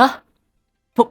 ฮะผู้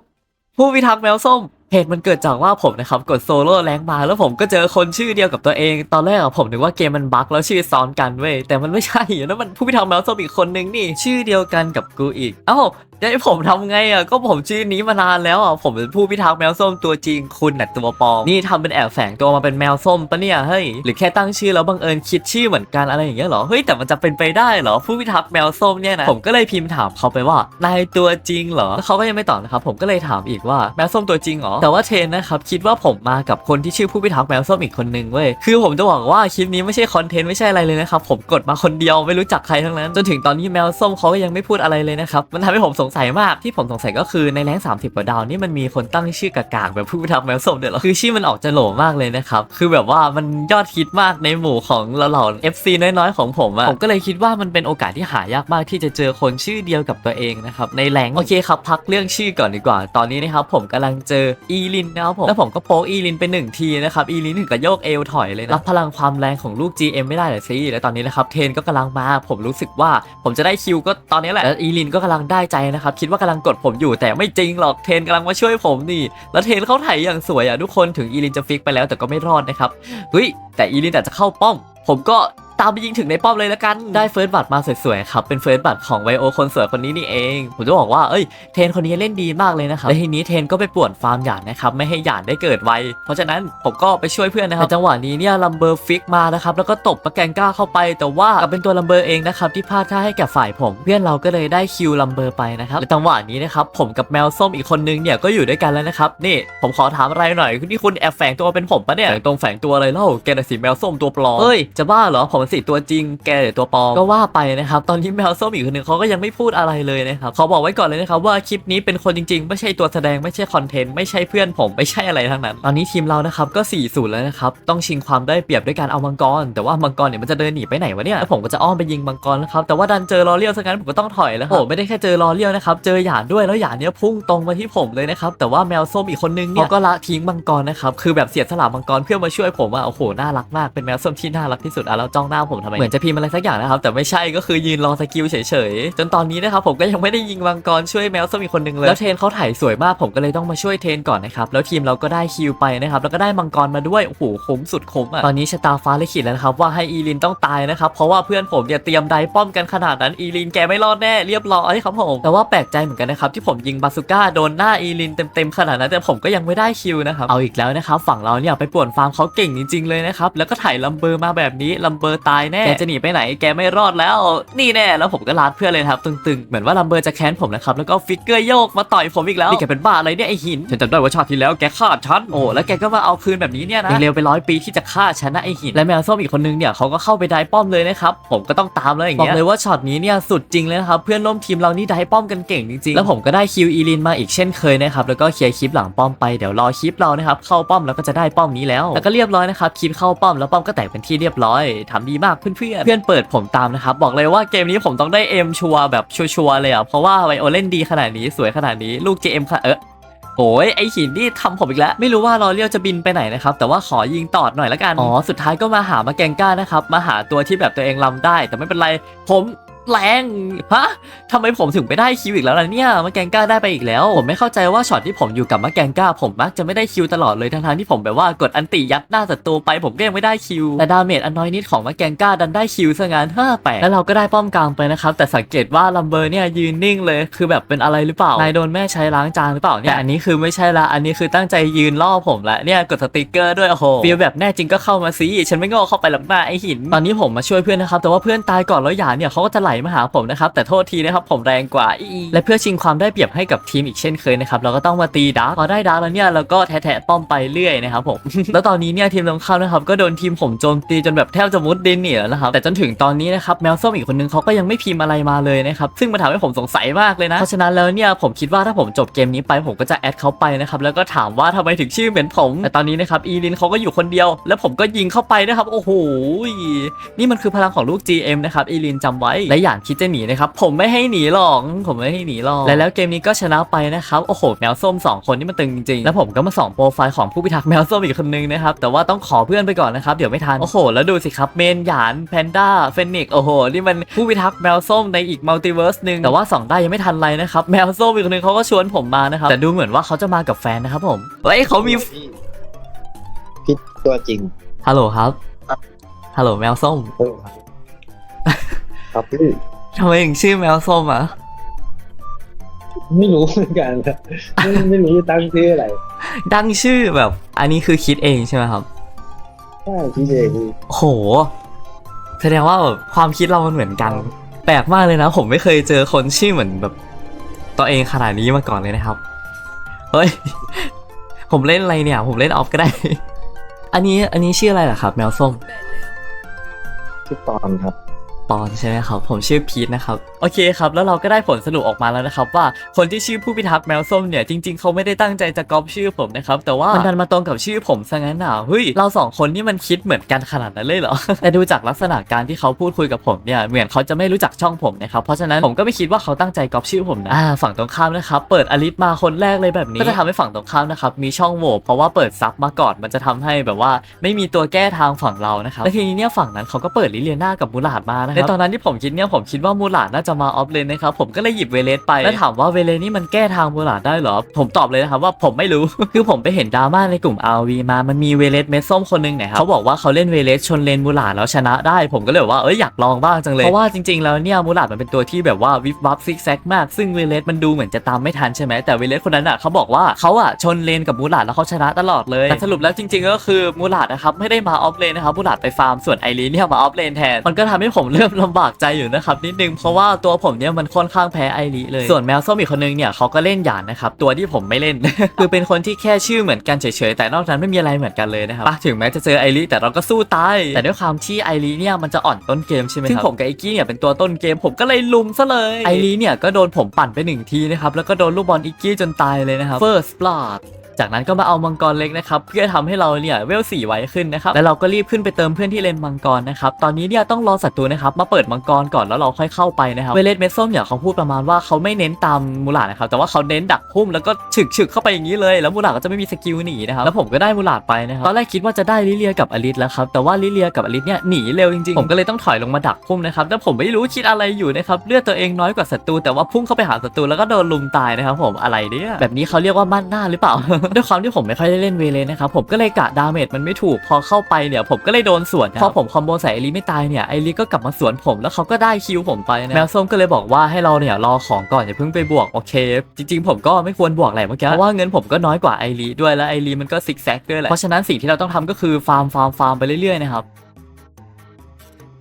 ผู้พิทักษ์แมวส้ม เหตุมันเกิดจากว่าผมนะครับกดโซโล่แรงมา แล้วผมก็เจอคนชื่อเดียวกับตัวเอง ตอนแรกอะผมนึกว่าเกมมันบั๊กแล้วชื่อซ้อนกันเว้ยแต่มันไม่ใช่นั่นมันผู้พิทักษ์แมวส้มอีกคนนึงนี่ ชื่อเดียวกันกับกูอีก เอ้า จะให้ผมทำไงอะก็ผมชื่อนี้มานานแล้วอะผมเป็นผู้พิทักษ์แมวส้มตัวจริงคุณน่ะตัวปลอมนี่ทำเป็นแอบแฝงตัวมาเป็นแมวส้มปะเนี่ยเฮ้ยหรือแค่ตั้งชื่อแล้วบังเอิญคิดชื่อเหมือนกันอะไรอย่างเงี้ยเหรอเฮ้ยแต่มันจะเป็นไปได้เหรอผู้พิทักษ์แมวส้มเนี่ยนะผมก็เลยพิมพ์ถามเขาไปว่านายตัวจริงเหรอแล้วเขาก็ยังไม่ตอบนะครับผมก็เลยถามอีกว่าแมวส้มตัวจริงเหรอแต่ว่าเทรนนะครับคิดว่าผมมากับคนที่ชื่อผู้พิทักษ์แมวส้มอีกคนนึงเว้ยคือผมจะบอกว่าคลิปนี้ไม่ใช่คอนเทนต์ไม่ใช่อะไรเลยนะครับผมกดมาคนเดียวไม่รู้จักใครทั้งนั้นจนถึงตอนนี้แมวส้มเขาก็ยังไม่พูดอะไรเลยนะครับมันทำให้ผมสงสัยมากที่ผมสงสัยก็คือในแรง30กว่าดาวนี่มันมีคนตั้งชื่อกากากแบบผู้พิทักษ์แมวสมเดี๋ยวหรอคือชื่อมันออกจะโหลมากเลยนะครับคือแบบว่ามันยอดฮิตมากในหมู่ของเหล่าๆ FC น้อยๆ ของผมอะผมก็เลยคิดว่ามันเป็นโอกาสที่หายากมากที่จะเจอคนชื่อเดียวกับตัวเองนะครับในแรงโอเคครับพักเรื่องชื่อก่อนดีกว่า ตอนนี้นะครับผมกำลังเจออีลินนะครับผมแล้วผมก็โป๊อีลินไปหนึ่งทีนะครับอีลินถึงกับโยกเอวถอยเลยนะรับพลังความแรงของลูก GM ไม่ได้เหรอสิและตอนนี้นะครับเทนก็กำลังมา ผมรู้สึกว่าผมจะได้คิวก็ตอนนี้แหละแล้วอีลินก็กำลังได้ใจนะครับคิดว่ากำลังกดผมอยู่แต่ไม่จริงหรอกเทนกำลังมาช่วยผมนี่ แล้วเทนเขาไถ่ายอย่างสวยอะทุกคนถึงอีลินจะฟิกไปแล้วแต่ก็ไม่รอดนะครับเฮ้ยแต่อีลินอาจจะเข้าป้อม ผมก็ ตามไปยิงถึงในป้อมเลยแล้วกัน ได้เฟิร์สบัตรมาสวยๆครับ เป็นเฟิร์สบัตรของไวโอคนสวยคนนี้นี่เอง ผมจะบอกว่า เอ้ย เทนคนนี้เล่นดีมากเลยนะครับ และทีนี้เทนก็ไปป่วนฟาร์มหยาดนะครับ ไม่ให้หยาดได้เกิดไว เพราะฉะนั้นผมก็ไปช่วยเพื่อนนะครับแต่จังหวะนี้เนี่ยลัมเบอร์ฟิกมานะครับ แล้วก็ตบปะแกงก้าเข้าไป แต่ว่ากลับเป็นตัวลัมเบอร์เองนะครับที่พลาดท่าให้แก่ฝ่ายผม เพื่อนเราก็เลยได้คิวลัมเบอร์ไปนะครับและจังหวะนี้นะครับผมกับแมวส้มอีกคนนึงเนี่ยก็อยู่ด้วยกันแล้วนะครับนี่ผมขอถามอะไรหน่อยนี่คุณแอบแฝงตัวเป็นผมปะเนี่ยแฝงตรงแฝงตัวอะไรเล่าแกน่ะสิแมวส้มตัวปลอมเฮ้ยจะบ้าเหรอผมสิตัวจริงแกหรือตัวปลอมก็ว่าไปนะครับตอนนี้แมวส้มอีกคนนึงเขาก็ยังไม่พูดอะไรเลยนะครับเขาบอกไว้ก่อนเลยนะครับว่าคลิปนี้เป็นคนจริง ๆ ไม่ใช่ตัวแสดงไม่ใช่คอนเทนต์ไม่ใช่เพื่อนผมไม่ใช่อะไรทั้งนั้น ตอนนี้ทีมเรานะครับก็4ี่ศูนย์แล้วนะครับต้องชิงความได้เปรียบด้วยการเอามังกร แต่ว่ามังกรเนี่ยมันจะเดินหนีไปไหนวะเนี่ยแล้วผมก็จะอ้อมไปยิงมังกรนะครับแต่ว่าดันเจอลอเลียวซะงั้นผมก็ต้องถอยแล้วครับโอ้ไม่ได้แค่เจอลอเลียวนะครับเจอหยาดด้วยแล้วหยาดเนี่ยพุ่งตรงมาที่ผมเลยนะครับแต่ว่าแมวส้มอีกคนนึงเนี่ยเขาก็ละทิ้งมังกรนะครับคือแบบเสียสละมังกรเพื่อมาช่วยผมอะโอ้โหน่ารักมากเป็นแมวส้มที่น่ารักที่สุดอะแล้วจ้องหน้าผมทำไมเหมือนจะพิมพ์อะไรสักอย่างนะครับ แต่ไม่ใช่ก็คือยืนรอสกิลเฉยๆ จนตอนนี้นะครับผมก็ยังไม่ได้ยิงมังกรช่วยแมวส้มอีกคนนึงเลยแล้วเทรนเขาถ่ายสวยมากผมก็เลยต้องมาช่วยเทรนก่อนนะครับแล้วทีมเราก็ได้คิวไปนะครับแล้วก็ได้มังกรมาด้วยโอ้โหคุ้มสุดคุ้มอะตอนนี้ชะตาฟ้าลิขิตแล้วนะครับว่าให้อีลินต้องตายนะครับเพราะว่าเพื่อนผมเนี่ยเตรียมไดป้อมกันขนาดนั้นอีลินแกไม่รอดแน่เรียบร้อยครับผมแต่ว่าแปลกใจเหมือนกันนะครับที่ผมยิงบาซูก้าโดนหน้าอีลินเต็มๆขนาดนั้นแต่ผมก็ยังไม่ได้คิวนะครับเอาอีกแล้วนะครับฝั่งเราเนี่ยไปป่วนฟาร์มเขาเก่งจริงๆเลยนะครับแล้วก็ถ่ายลัมเบอร์มาแบบนี้ลัมเบอร์ตายแน่แกจะหนีไปไหนแกไม่รอดแล้ว นี่แน่แล้วผมก็ลาดเพื่อนเลยนะครับตึงๆ เหมือนว่าลัมเบอร์จะแค้นผมนะครับแล้วก็ฟิกเกอร์โยกมาต่อยผมอีกแล้วนี่แกเป็นบ้าอะไรเนี่ยไอหินฉันจำได้ว่าชาติที่แล้วแกฆ่าฉันโอ้แล้วแกก็มาเอาคืนแบบนี้เนี่ยนะยังเร็วไปร้อยปีที่จะฆ่าฉันนะไอหินและแมวส้มอีกคนนึงเนี่ยเขาก็เข้าไปได้ป้อมเลยนะครับผมก็ต้องตามแล้วอย่างเงี้ยบอกเลยว่าช็อตนี้เนี่ยสุดจริงเลยนะครับเพื่อนร่วมทีมเรานี่ได้ป้อมกันเก่งจริงๆแล้วผมก็ได้คิวอีลินมาอีกเช่นเคยนะครับแล้วก็เคลียร์คลิปหลังป้อมไปเดี๋ยวรอคลิปเรานะครับเข้าป้อมแล้วก็จะได้ป้อมนี้แล้ว แล้วก็เรียบร้อยนะครับคลิปเข้าป้อมแล้วป้อมก็แตกเป็นที่เรียบร้อยทำดีมากเพื่อนเพื่อนเพื่อนเปิดผมตามนะครับบอกเลยว่าเกมนี้ผมต้องได้เอ็มชัวแบบชัวร์ๆเลยอะเพราะว่าไวโอเล่นดีขนาดนี้สวยขนาดนี้ลูก JM ค่ะเออโอ้ยไอหินนี่ทำผมอีกแล้ว ไม่รู้ว่ารอเลียวจะบินไปไหนนะครับ แต่ว่าขอยิงตอดหน่อยละกัน อ๋อ สุดท้ายก็มาหามาแกงก้านะครับ มาหาตัวที่แบบตัวเองลำได้ แต่ไม่เป็นไร ผม แรงฮะทำไมผมถึงไปได้คิวอีกแล้วล่ะเนี่ยมาแกงก้าได้ไปอีกแล้วผมไม่เข้าใจว่าช็อตที่ผมอยู่กับมาแกงก้า ผมมักจะไม่ได้คิวตลอดเลยทั้งๆที่ผมแบบว่ากดอันติยัดหน้าศัตรูไปผมก็ยังไม่ได้คิวแต่ดาเมจอันน้อยนิดของมาแกงก้าดันได้คิวซะงั้นฮ่าแปลกแล้วเราก็ได้ป้อมกลางไปนะครับแต่สังเกตว่าลัมเบอร์เนี่ยยืนนิ่งเลยคือแบบเป็นอะไรหรือเปล่านายโดนแม่ใช้ล้างจานหรือเปล่าเนี่ยอันนี้คือไม่ใช่ละอันนี้คือตั้งใจยืนล่อผมละเนี่ยกดสติกเกอร์ด้วยโอ้โหฟีลแบบแน่จริงก็เข้ามาสิฉันไม่ง่เข้าไปหรอกหน้าไอหิน ตอนนี้ผมมาช่วยเพื่อนนะครับแต่ว่าเพื่อนตายก่อนแล้วหยาเนี่ยเขาก็จะไหลมาหาผมนะครับแต่โทษทีนะครับผมแรงกว่าอีและเพื่อชิงความได้เปรียบให้กับทีมอีกเช่นเคยนะครับเราก็ต้องมาตีดาร์กพอได้ดาร์กแล้วเนี่ยเราก็แทะป้อมไปเรื่อยนะครับผมแล้วตอนนี้เนี่ยทีมตรงข้ามนะครับก็โดนทีมผมโจมตีจนแบบแทบจะมุดดินหนีแล้วนะครับแต่จนถึงตอนนี้นะครับแมวส้มอีกคนนึงเขาก็ยังไม่พิมพ์อะไรมาเลยนะครับซึ่งมันทำให้ผมสงสัยมากเลยนะเพราะฉะนั้นแล้วเนี่ยผมคิดว่าถ้าผมจบเกมนี้ไปผมก็จะแอดเขาไปนะครับแล้วก็ถามว่าทำไมถึงชื่อเหมือนผมแต่ตอนนี้นะครับอีลินเขาก็อยู่คนเดียว แล้วผมก็ยิงเข้าไปนะครับโอ้โหนี่มันคือพลังของลูก GM นะครับอีลินจำไว้และหยานคิดจะหนีนะครับผมไม่ให้หนีหรอกผมไม่ให้หนีหรอกและแล้วเกมนี้ก็ชนะไปนะครับโอ้โหแมวส้มสองคนนี่มันตึงจริงๆแล้วผมก็มาส่องโปรไฟล์ของผู้พิทักษ์แมวส้มอีกคนนึงนะครับแต่ว่าต้องขอเพื่อนไปก่อนนะครับเดี๋ยวไม่ทันโอ้โหแล้วดูสิครับเมนหยานแพนด้าเฟนิกโอ้โหนี่มันผู้พิทักษ์แมวส้มในอีกมัลติเวิร์สหนึ่งแต่ว่าส่องได้ยังไม่ทันไรนะครับแมวส้มอีกคนนึงเขาก็ชวนผมมานะครับแต่ดูเหมือนว่าเขาจะมากับแฟนนะครับผมเฮ้ยเขามีพี่พี่ตัวจริงฮัลโหลครับฮัลโหลแมวส้มเออ ครับพี่ทำไมถึงชื่อแมวส้มอะ ไม่รู้เหมือนกันครับไม่ไม่รู้จะตั้งชื่ออะไรดังชื่อแบบ อันนี้คือคิดเองใช่ไหมครับ ใช่พี่เองพี่โห แสดงว่าแบบความคิดเรามันเหมือนกัน แปลกมากเลยนะ ผมไม่เคยเจอคนชื่อเหมือนแบบ ตัวเองขนาดนี้มาก่อนเลยนะครับ เฮ้ย ผมเล่นอะไรเนี่ย ผมเล่นออฟก็ได้ อันนี้อันนี้ชื่ออะไรล่ะครับ แมวส้ม ชื่อปอนครับ ปอนใช่ไหมครับ ผมชื่อพีทนะครับ โอเคครับ แล้วเราก็ได้ผลสรุปออกมาแล้วนะครับ ว่าคนที่ชื่อผู้พิทักษ์แมวส้มเนี่ยจริงๆ เขาไม่ได้ตั้งใจจะก๊อปชื่อผมนะครับ แต่ว่ามันดันมาตรงกับชื่อผมซะงั้นอะเฮ้ยเราสองคนนี่มันคิดเหมือนกันขนาดนั้นเลยเหรอ แต่ดูจากลักษณะการที่เขาพูดคุยกับผมเนี่ยเหมือนเขาจะไม่รู้จักช่องผมนะครับเพราะฉะนั้นผมก็ไม่คิดว่าเขาตั้งใจก๊อปชื่อผมนะอ่าฝั่งตรงข้ามนะครับเปิดอลิสมาคนแรกเลยแบบนี้ก็จะทำให้ฝั่งตรงข้ามนะครับมีช่องโหว่เพราะว่าเปิดซับมาก่อนมันจะทำให้แบบว่า ไม่มีตัวแก้ทางฝั่งเรานะครับและทีนี้เนี่ยฝั่งนั้นเขาก็เปิดลิเลียนากับมูลาดมานะครับในตอนนั้นที่ผมคิดเนี่ยผมคิดว่ามูลาดน่าจะมาออฟเลนนะครับผมก็เลยหยิบเวเลสไปแล้วถามว่าเวเลสนี่มันแก้ทางมูลาดได้เหรอ ผมตอบเลยนะครับว่าผมไม่รู้ คือผมไปเห็นดราม่าในกลุ่ม RV มา มันมีเวเลสเม็ดส้มคนหนึงเนี่ยครับเขาบอกว่าเขาเล่นเวเลสชนเลนมูลาดแล้วชนะได้ ผมก็เลยบอกว่าเอ้ยอยากลองบ้างจังเลย เพราะว่าจริงๆแล้วเนี่ยมูลาดมันเป็นตัวที่แบบว่าวิบวับซิกแซกมาก ซึ่งเวเลสมันดูเหมือนจะตามไม่ทันใช่ไหมแต่เวเลสคนนั้นอะเขาบอกว่าเขาอะชนเลนกับมูลาดแล้วเขาชนะตลอดเลยแต่สรุปแล้วจริง ๆ ก็คือมูลาดนะครับไม่ได้มาออฟเลนนะครับมูลาดไปฟาร์มส่วนไอรีนเนี่ยมาออฟเลนแทนมันก็ทำให้ผมเริ่มลำบากใจอยู่นะครับนิดนึงเพราะว่าตัวผมเนี่ยมันค่อนข้างแพ้ไอรีเลยส่วนแมวส้มอีกคนนึงเนี่ยเขาก็เล่นหยานนะครับตัวที่ผมไม่เล่น คือเป็นคนที่แค่ชื่อเหมือนกันเฉยๆแต่นอกนั้นไม่มีอะไรเหมือนกันเลยนะครับปะถึงแม้จะเจอไอรีแต่เราก็สู้ตายแต่ด้วยความที่ไอรีเนี่ยมันจะอ่อนต้นเกมใช่ไหมครับซึ่งผมกับไอกี้เนี่ยเป็นตัวต้นเกมผมก็เลยลุมซะเลยไอรีเนี่ยก็โดนผมปั่นไปหนึ่งทีนะครับแล้วก็โดนลูกบอลอิกกี้จนตายเลยนะครับ First Blood จากนั้นก็มาเอามังกรเล็กนะครับเพื่อทำให้เราเนี่ยเวลสี่ไวขึ้นนะครับแล้วเราก็รีบขึ้นไปเติมเพื่อนที่เลนมังกรนะครับตอนนี้เนี่ยต้องรอศัตรูนะครับมาเปิดมังกรก่อนแล้วเราค่อยเข้าไปนะครับเวเลสเมดส้มเนี่ยเขาพูดประมาณว่าเขาไม่เน้นตามมูลาดนะครับแต่ว่าเขาเน้นดักพุ่มแล้วก็ฉึกฉึกเข้าไปอย่างนี้เลย แล้วมูลาดก็จะไม่มีสกิลหนีนะครับแล้วผมก็ได้มูลาดไปนะครับตอนแรกคิดว่าจะได้ลิเลียกับอลิสแล้วครับแต่ว่าลิเลียกับอลิสเนี่ยหนีเร็วจริงๆผมก็เลยต้องถอยลงมาดักพุ่มนะครับแต่ผมไม่รู้คิดอะไรอยู่นะครับเลือดตัวเองน้อยกว่าศัตรูแต่ว่าพุ่งเข้าไปหาศัตรูแล้วก็โดนลุมตายนะครับผมอะไรเนี่ยแบบนี้เขาเรียกว่ามั่นหน้าหรือเปล่าด้วยความที่ผมไม่ค่อยได้เล่นเวเลนนะครับผมก็เลยกะดาเมจมันไม่ถูกพอเข้าไปเนี่ยผมก็เลยโดนสวนนะครับพอผมคอมโบใส่ไอรีไม่ตายเนี่ยไอรีก็กลับมาสวนผมแล้วเขาก็ได้คิวผมไปนะแมวส้มก็เลยบอกว่าให้เราเนี่ยรอของก่อนอย่าเพิ่งไปบวกโอเค จริง ๆ ผมก็ไม่ควรบวกแหละเมื่อกี้เพราะว่าเงินผมก็น้อยกว่าไอรีด้วยแล้วไอรีมันก็ซิกแซกด้วยแหละเพราะฉะนั้นสิ่งที่เราต้องทำก็คือฟาร์มฟาร์มฟาร์มไปเรื่อยๆนะครับ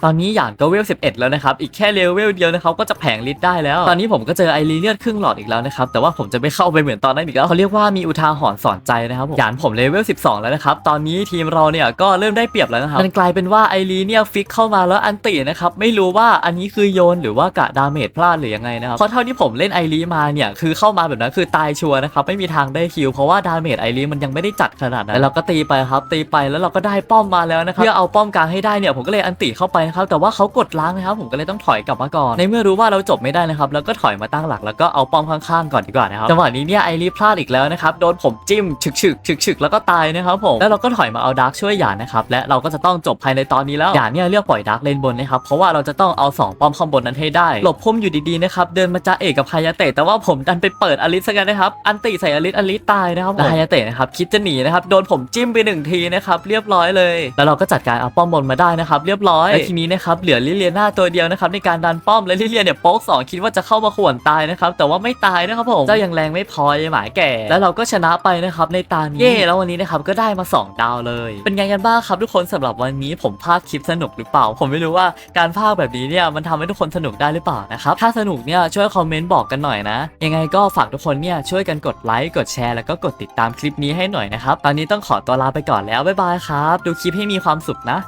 ตอนนี้หยานก็เวล 11 แล้วนะครับ อีกแค่เลเวลเดียวนะครับก็จะแผงลิตได้แล้ว ตอนนี้ผมก็เจอไอรีเลือดครึ่งหลอดอีกแล้วนะครับ แต่ว่าผมจะไม่เข้าไปเหมือนตอนนั้นอีกแล้วเขาเรียกว่ามีอุทาหรณ์สอนใจนะครับผมยานผมเลเวล 12 แล้วนะครับ ตอนนี้ทีมเราเนี่ยก็เริ่มได้เปรียบแล้วนะครับ มันกลายเป็นว่าไอรีเนี่ยฟิกเข้ามาแล้วอันตินะครับ ไม่รู้ว่าอันนี้คือโยนหรือว่ากะดาเมจพลาดหรือยังไงนะครับ เพราะเท่าที่ผมเล่นไอรีมาเนี่ยคือเข้ามาแบบนั้นคือตายชัวร์นะครับ ไม่มีทางได้คิวเพราะว่าดาเมจไอรีมันยังไม่ได้จัดขนาดนั้นแล้วเราก็ตีไปครับตีไปแล้วเราก็ได้ป้อมมาแล้วนะครับเพื่อเอาป้อมกลางให้ได้เนี่ยผมก็เลยอันติเข้าไปนะครับแต่ว่าเขากดล้างนะครับผมก็เลยต้องถอยกลับมาก่อนในเมื่อรู้ว่าเราจบไม่ได้นะครับแล้วก็ถอยมาตั้งหลักแล้วก็เอาป้อมข้างๆก่อนดีกว่านะครับจังหวะนี้เนี่ยไอรีพลาดอีกแล้วนะครับโดนผมจิ้มฉึกฉึกฉึกฉึกแล้วก็ตายนะครับผมแล้วเราก็ถอยมาเอาดาร์กช่วยหยานนะครับและเราก็จะต้องจบภายในตอนนี้แล้วหยานเนี่ยเลือกปล่อยดาร์กเลนบนนะครับเพราะว่าเราจะต้องเอาสองป้อมข้างบนนั้นให้ได้หลบพุ่มอยู่ดีๆนะครับเดินมาจ้าเอกกับฮายาเตะแต่ว่าผมดันไปเปิดอลิสซะกันนะครับอันติใส่อลิสอลิสตายนะครับแล้วฮายาเตะนะครับคิดจะหนีนะครับโดนผมจิ้มไปหนึ่งทีนะครับเรียบร้อยเลย แล้วเราก็จัดการเอาป้อมบนมาได้นะครับเรียบร้อยและทีนี้นะครับเหลือลิเลียนาตัวเดียวนะครับในการดันป้อมและลิเลียเนี่ยโป๊กสองคิดว่าจะเข้ามาข่วนตายนะครับแต่ว่าไม่ตายนะครับผมเจ้ายังแรงไม่พอไอ้หมาแก่ แล้วเราก็ชนะไปนะครับในตานี้เย่แล้ววันนี้นะครับก็ได้มา 2 ดาวเลย เป็นไงกันบ้างครับทุกคนสำหรับวันนี้ผมพากย์คลิปสนุกหรือเปล่า ผมไม่รู้ว่าการพากย์แบบนี้เนี่ยมันทำให้ทุกคนสนุกได้หรือเปล่านะครับถ้าสนุกเนี่ยช่วยคอมเมนต์บอกกันหน่อยนะยังไงก็ฝากทุกคนเนี่ยช่วยกันกดไลค์กดแชร์แล้วก็กดติดตามคลิปนี้ให้หน่อยนะครับตอนนี้ต้องขอตัวลาไปก่อนแล้วบ๊ายบายครับ ดูคลิปให้มีความสุขนะ